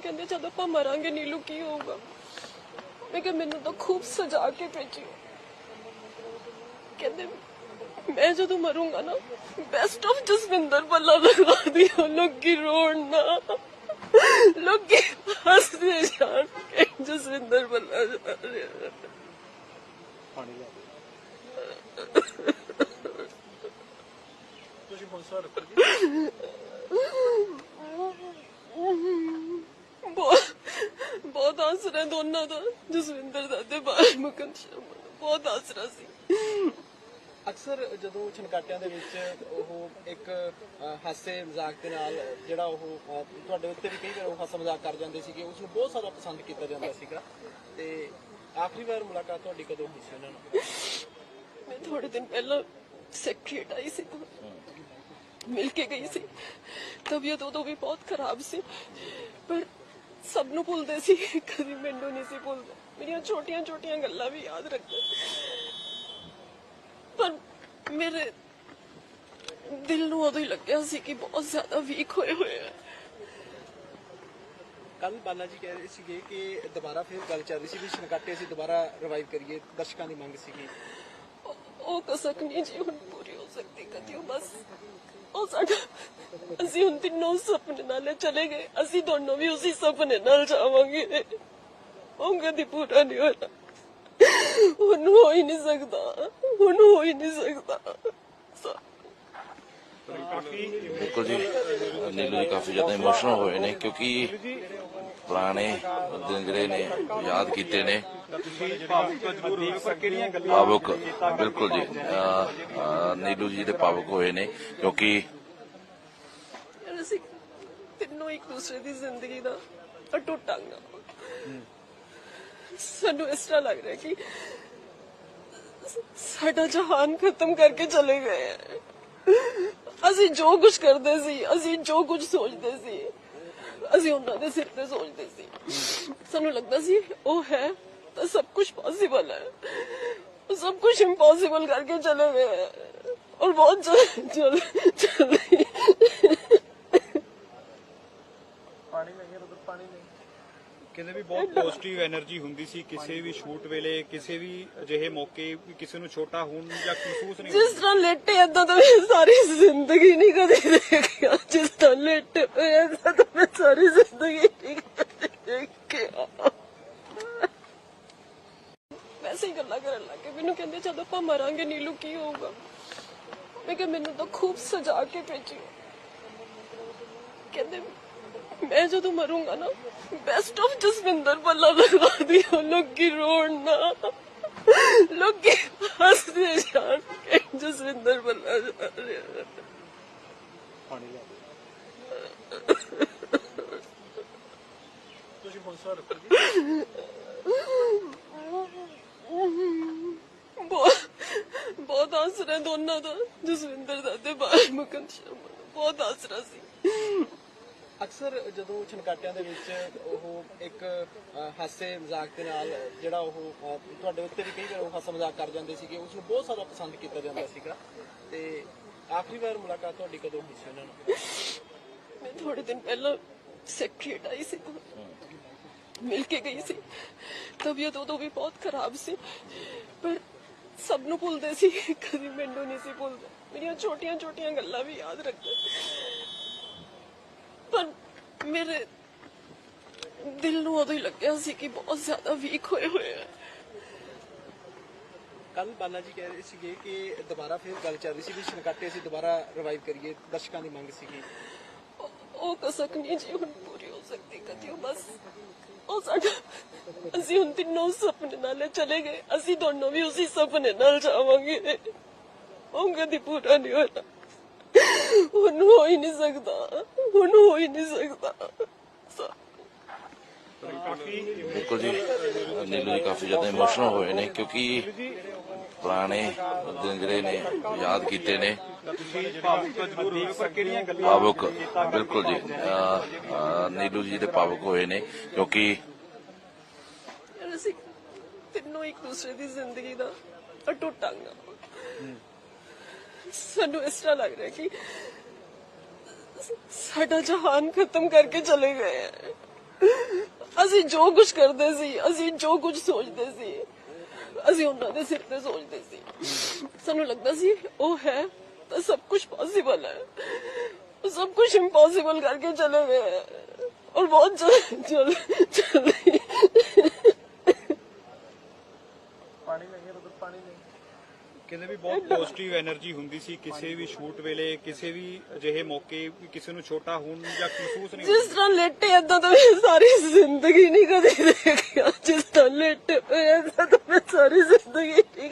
ਮੈਨੂੰ ਕਹਿੰਦੇ ਜਦ ਆਪਾਂ ਮਰਾਂਗੇ ਨੀਲੂ, ਕੀ ਹੋਊਗਾ? ਮੈਂ ਕਿਹਾ, ਮੈਨੂੰ ਤਾਂ ਖੂਬ ਸਜਾ ਕੇ ਭੇਜੀ ਕਹਿੰਦੇ, ਮੈਂ ਜਦੋਂ ਮਰੂੰਗਾ ਨਾ ਬੈਸਟ ਆਫ ਜਸਵਿੰਦਰ ਬੱਲਾ ਲਗਾ ਦਿਓ। ਲੋਕੀ ਰੋਣ ਨਾ। ਲੋਕੀ ਹੱਸਦੇ ਜਾਣ ਕਿ ਜਸਵਿੰਦਰ ਬੱਲਾ ਜਾ ਰਿਹਾ ਪਾਣੀ ਲਿਆ ਤੁਸੀਂ ਹੁਣ ਸਰ ਬਹੁਤ ਬਹੁਤ ਆਸਰਾ ਦੋਨਾਂ ਦਾ ਜਸਵਿੰਦਰ ਦਾ ਤੇ ਬਾਲ ਮੁਕੰਦ ਸ਼ਰਮਾ ਦਾ। ਬਹੁਤ ਆਸਰਾ ਸੀ। ਅਕਸਰ ਜਦੋਂ ਛਨਕਾਟਿਆਂ ਦੇ ਵਿੱਚ ਉਹ ਇੱਕ ਅ, ਹਾਸੇ ਮਜ਼ਾਕ ਦੇ ਨਾਲ ਜਿਹੜਾ ਉਹ ਅ, ਤੁਹਾਡੇ ਉੱਤੇ ਵੀ ਕਈ ਵਾਰ ਉਹ ਹਾਸਾ ਮਜ਼ਾਕ ਕਰ ਜਾਂਦੇ ਸੀਗੇ ਉਸ ਨੂੰ ਬਹੁਤ ਜ਼ਿਆਦਾ ਪਸੰਦ ਕੀਤਾ ਜਾਂਦਾ ਸੀਗਾ। ਤੇ ਆਖਰੀ ਵਾਰ ਮੁਲਾਕਾਤ ਤੁਹਾਡੀ ਕਦੋਂ ਹੋਈ ਸੀ ਉਹਨਾਂ ਨਾਲ? ਮੈਂ ਥੋੜੇ ਦਿਨ ਪਹਿਲਾਂ ਸੈਕਟਰੀਏਟ ਆਈ ਸੀ ਤਾਂ ਮਿਲ ਕੇ ਗਈ ਸੀ। ਤਬੀਅਤ ਉਦੋਂ ਵੀ ਬਹੁਤ ਖਰਾਬ ਸੀ। ਪਰ ਸਭ ਨੂੰ ਭੁੱਲਦੇ ਸੀ ਕਦੀ ਮੈਨੂੰ ਨਹੀਂ ਸੀ ਭੁੱਲਦੇ। ਮੇਰੀਆਂ ਛੋਟੀਆਂ ਛੋਟੀਆਂ ਗੱਲਾਂ ਵੀ ਯਾਦ ਰੱਖਦੇ। ਪਰ ਮੇਰੇ ਦਿਲ ਨੂੰ ਉਦੋਂ ਹੀ ਲੱਗਿਆ ਸੀ ਕਿ ਬਹੁਤ ਜ਼ਿਆਦਾ ਵੀਕ ਹੋਏ ਹੋਏ ਆ। ਕੱਲ ਬਾਲਾ ਜੀ ਕਹਿ ਰਹੇ ਸੀਗੇ ਕਿ ਦੁਬਾਰਾ ਫਿਰ ਗੱਲ ਚੱਲ ਰਹੀ ਸੀ ਵੀ ਛਨਕਾਟੇ ਅਸੀਂ ਦੁਬਾਰਾ ਰਿਵਾਈਵ ਕਰੀਏ ਦਰਸ਼ਕਾਂ ਦੀ ਮੰਗ ਸੀਗੀ। ਉਹ- ਉਹ ਕਸਕ ਨਹੀਂ ਜੀ ਹੁਣ ਪੂਰੀ ਹੋ ਸਕਦੀ ਕਦੀ ਉਹ ਬਸ ਉਹ ਸਾਡਾ ਅਸੀਂ ਹੁਣ ਤਿੰਨੋਂ ਸੁਪਨੇ ਨਾਲ ਚਲੇ ਗਏ। ਅਸੀਂ ਦੋਨੋਂ ਵੀ ਉਸੇ ਸੁਪਨੇ ਨਾਲ ਜਾਵਾਂਗੇ। ਉਹ ਕਦੀ ਪੂਰਾ ਨਹੀਂ ਹੋਣਾ। ਹੁਣ ਹੋ ਹੀ ਨਹੀਂ ਸਕਦਾ। ਹੁਣ ਹੋ ਹੀ ਨਹੀਂ ਸਕਦਾ। ਬਿਲਕੁਲ ਜੀ। ਨੀਲੂ ਜੀ। ਕਾਫੀ ਜ਼ਿਆਦਾ ਇਮੋਸ਼ਨਲ ਹੋਏ ਨੇ ਕਿਉਂਕਿ ਪੁਰਾਣੇ ਦਿਨ ਜਿਹੜੇ ਨੇ, ਯਾਦ ਕੀਤੇ ਨੇ। ਭਾਵੁਕ, ਬਿਲਕੁਲ ਜੀ। ਨੀਲੂ ਜੀ ਦੇ ਭਾਵੁਕ ਹੋਏ ਨੇ, ਕਿਉਂਕਿ ਅਸੀਂ ਤਿੰਨੋਂ ਇੱਕ ਦੂਸਰੇ ਦੀ ਜ਼ਿੰਦਗੀ ਦਾ ਅਟੁੱਟ ਅੰਗ ਸਾਨੂੰ ਇਸ ਤਰ੍ਹਾਂ ਲੱਗ ਰਿਹਾ ਕਿ ਸਾਡਾ ਜਹਾਨ ਖਤਮ ਕਰਕੇ ਚਲੇ ਗਏ ਹੈ। ਅਸੀਂ ਜੋ ਕੁਝ ਕਰਦੇ ਸੀ, ਅਸੀਂ ਜੋ ਕੁਝ ਸੋਚਦੇ ਸੀ ਅਸੀਂ ਉਹਨਾਂ ਦੇ ਸਿਰ ਤੇ ਸੋਚਦੇ ਸੀ। ਸਾਨੂੰ ਲੱਗਦਾ ਸੀ, ਉਹ ਹੈ ਤਾਂ ਸਭ ਕੁਝ ਪੋਸੀਬਲ ਹੈ। ਉਹ ਸਭ ਕੁਝ ਇੰਪੋਸੀਬਲ ਕਰਕੇ ਚਲੇ ਗਏ ਹੈ। ਔਰ ਬਹੁਤ ਜਲਦ ਜਲਦ ਪਾਣੀ ਨਹੀਂ ਉਧਰ ਪਾਣੀ ਨਹੀਂ। ਕਹਿੰਦੇ ਵੀ ਬਹੁਤ ਪੋਜ਼ਿਟਿਵ એનર્ਜੀ ਹੁੰਦੀ ਸੀ, ਕਿਸੇ ਵੀ ਸ਼ੂਟ ਵੇਲੇ, ਕਿਸੇ ਵੀ ਅਜਿਹੇ ਮੌਕੇ ਕਿਸੇ ਨੂੰ ਛੋਟਾ ਹੋਣ ਜਾਂ ਮਹਿਸੂਸ ਨਹੀਂ ਜਿਸ ਤਰ੍ਹਾਂ ਲੇਟੇ ਇਦਾਂ ਤਾਂ ਮੈਂ ਸਾਰੀ ਜ਼ਿੰਦਗੀ ਨਹੀਂ ਕਦੇ ਦੇਖਿਆ। ਜਿਸ ਤਰ੍ਹਾਂ ਲੇਟੇ ਇਦਾਂ ਤਾਂ ਮੈਂ ਸਾਰੀ ਜ਼ਿੰਦਗੀ ਨਹੀਂ ਦੇਖਿਆ। ਵੈਸੇ ਹੀ ਗੱਲਾਂ ਕਰਨ ਲੱਗ ਲੱਗੇ ਮੈਨੂੰ ਕਹਿੰਦੇ, ਜਦੋਂ ਆਪਾਂ ਮਰਾਂਗੇ, ਨੀਲੂ, ਕੀ ਹੋਊਗਾ? ਮੈਂ ਕਿਹਾ, ਮੈਨੂੰ ਤਾਂ ਖੂਬ ਸਜਾ ਕੇ ਭੇਜੀ ਕਹਿੰਦੇ ਮੈਂ ਜਦੋਂ ਮਰੂੰਗਾ ਨਾ ਬੈਸਟ ਆਫ ਜਸਵਿੰਦਰ ਬੱਲਾ ਲਗਾ ਦਿਓ ਲੋਕੀ ਰੋਣ ਨਾ। ਲੋਕੀ ਹੱਸਦੇ ਜਾਣ ਕਿ ਜਸਵਿੰਦਰ ਬੱਲਾ ਜਾ ਰਿਹਾ ਪਾਣੀ ਲਿਆ ਤੁਸੀਂ ਹੁਣ ਸਰ ਬਹੁਤ ਆਸਰਾ ਦੋਨਾਂ ਦਾ ਜਸਵਿੰਦਰ ਦਾ ਤੇ ਬਾਲ ਮੁਕੰਦ ਸ਼ਰਮਾ ਬਹੁਤ ਆਸਰਾ ਸੀ। ਅਕਸਰ ਜਦੋਂ ਛਨਕਾਟਿਆਂ ਦੇ ਵਿੱਚ ਉਹ ਇੱਕ ਹਾਸੇ ਮਜ਼ਾਕ ਦੇ ਨਾਲ ਜਿਹੜਾ ਉਹ ਤੁਹਾਡੇ ਉੱਤੇ ਵੀ ਕਈ ਵਾਰ ਉਹ ਹਾਸਾ ਮਜ਼ਾਕ ਕਰ ਜਾਂਦੇ ਸੀਗੇ ਉਸ ਨੂੰ ਬਹੁਤ ਜ਼ਿਆਦਾ ਪਸੰਦ ਕੀਤਾ ਜਾਂਦਾ ਸੀਗਾ। ਤੇ ਆਖਰੀ ਵਾਰ ਮੁਲਾਕਾਤ ਤੁਹਾਡੀ ਕਦੋਂ ਹੋਈ ਸੀ ਉਹਨਾਂ ਨਾਲ? ਮੈਂ ਥੋੜੇ ਦਿਨ ਪਹਿਲਾਂ ਸੈਕਟਰੀਏਟ ਆਈ ਸੀ ਮਿਲ ਕੇ ਗਈ ਸੀ। ਤਬੀਅਤ ਉਦੋਂ ਵੀ ਬਹੁਤ ਖਰਾਬ ਸੀ। ਪਰ ਸਭ ਨੂੰ ਭੁੱਲਦੇ ਸੀ। ਕਦੀ ਮੈਨੂੰ ਨਹੀਂ ਸੀ ਭੁੱਲਦੇ। ਮੇਰੀਆਂ ਛੋਟੀਆਂ ਛੋਟੀਆਂ ਗੱਲਾਂ ਵੀ ਯਾਦ ਰੱਖਦੇ। ਪਰ ਮੇਰੇ ਦਿਲ ਨੂੰ ਉਦੋਂ ਹੀ ਲੱਗਿਆ ਸੀ ਕਿ ਬਹੁਤ ਜ਼ਿਆਦਾ ਵੀਕ ਹੋਏ ਹੋਏ ਆ। ਕੱਲ ਬਾਲਾ ਜੀ ਕਹਿ ਰਹੇ ਸੀਗੇ ਕਿ ਦੁਬਾਰਾ ਫਿਰ ਗੱਲ ਚੱਲ ਰਹੀ ਸੀ ਵੀ ਛਨਕਾਟੇ ਅਸੀਂ ਦੁਬਾਰਾ ਰਿਵਾਈਵ ਕਰੀਏ ਦਰਸ਼ਕਾਂ ਦੀ ਮੰਗ ਸੀਗੀ। ਉਹ- ਕਸਕ ਨਹੀਂ ਜੀ ਹੁਣ ਪੂਰੀ ਹੋ ਸਕਦੀ ਕਦੀ ਉਹ ਬਸ ਉਹ ਸਾਡਾ ਅਸੀਂ ਹੁਣ ਤਿੰਨੋਂ ਸੁਪਨੇ ਨਾਲ ਚਲੇ ਗਏ ਅਸੀਂ ਦੋਨੋਂ ਵੀ ਉਸੇ ਸੁਪਨੇ ਨਾਲ ਜਾਵਾਂਗੇ। ਉਹ ਕਦੀ ਪੂਰਾ ਨਹੀਂ ਹੁਣ। ਹੋ ਹੀ ਨਹੀਂ ਸਕਦਾ। ਹੁਣ ਹੋ ਹੀ ਨਹੀਂ ਸਕਦਾ। ਬਿਲਕੁਲ ਜੀ ਨੀਲੂ ਜੀ ਕਾਫੀ ਜ਼ਿਆਦਾ ਇਮੋਸ਼ਨਲ ਹੋਏ ਨੇ ਕਿਉਂਕਿ ਪੁਰਾਣੇ ਦਿਨ ਜਿਹੜੇ ਨੇ ਯਾਦ ਕੀਤੇ ਨੇ। ਭਾਵੁਕ ਬਿਲਕੁਲ ਜੀ। ਨੀਲੂ ਜੀ ਦੇ ਭਾਵੁਕ ਹੋਏ ਨੇ ਕਿਉਂਕਿ ਅਸੀਂ ਤਿੰਨੋਂ ਇੱਕ ਦੂਸਰੇ ਦੀ ਜ਼ਿੰਦਗੀ ਦਾ ਅਟੁੱਟ ਅੰਗ ਹਾਂ। ਸਾਨੂੰ ਇਸ ਤਰ੍ਹਾਂ ਲੱਗ ਰਿਹਾ ਕਿ ਸਾਡਾ ਜਹਾਨ ਖਤਮ ਕਰਕੇ ਚਲੇ ਗਏ ਅਸੀਂ ਜੋ ਕੁਝ ਕਰਦੇ ਸੀ, ਅਸੀਂ ਜੋ ਕੁਝ ਸੋਚਦੇ ਸੀ, ਅਸੀਂ ਉਹਨਾਂ ਦੇ ਸਿਰ ਤੇ ਸੋਚਦੇ ਸੀ। ਸਾਨੂੰ ਲੱਗਦਾ ਸੀ ਉਹ ਹੈ ਤਾਂ ਸਭ ਕੁਝ ਪੋਸੀਬਲ ਹੈ ਸਭ ਕੁਝ ਇੰਪੋਸੀਬਲ ਕਰਕੇ ਚਲੇ ਗਏ ਔਰ ਬਹੁਤ ਜਲਦੀ ਜਲਦੀ। ਪਾਣੀ ਲੱਗੇ ਤਾਂ ਪਾਣੀ ਨਹੀਂ ਕਹਿੰਦੇ ਵੀ ਬਹੁਤ ਪੋਜ਼ਿਟਿਵ એનર્ਜੀ ਹੁੰਦੀ ਸੀ, ਕਿਸੇ ਵੀ ਸ਼ੂਟ ਵੇਲੇ, ਕਿਸੇ ਵੀ ਅਜਿਹੇ ਮੌਕੇ ਕਿਸੇ ਨੂੰ ਛੋਟਾ ਹੋਣ ਜਾਂ ਮਹਿਸੂਸ ਨਹੀਂ ਜਿਸ ਤਰ੍ਹਾਂ ਲੇਟੇ ਇਦਾਂ ਤਾਂ ਮੈਂ ਸਾਰੀ ਜ਼ਿੰਦਗੀ ਨਹੀਂ ਕਦੇ ਦੇਖਿਆ। ਜਿਸ ਤਰ੍ਹਾਂ ਲੇਟੇ ਪਏ ਤੋਂ ਮੈਂ ਸਾਰੀ ਜ਼ਿੰਦਗੀ ਨਹੀਂ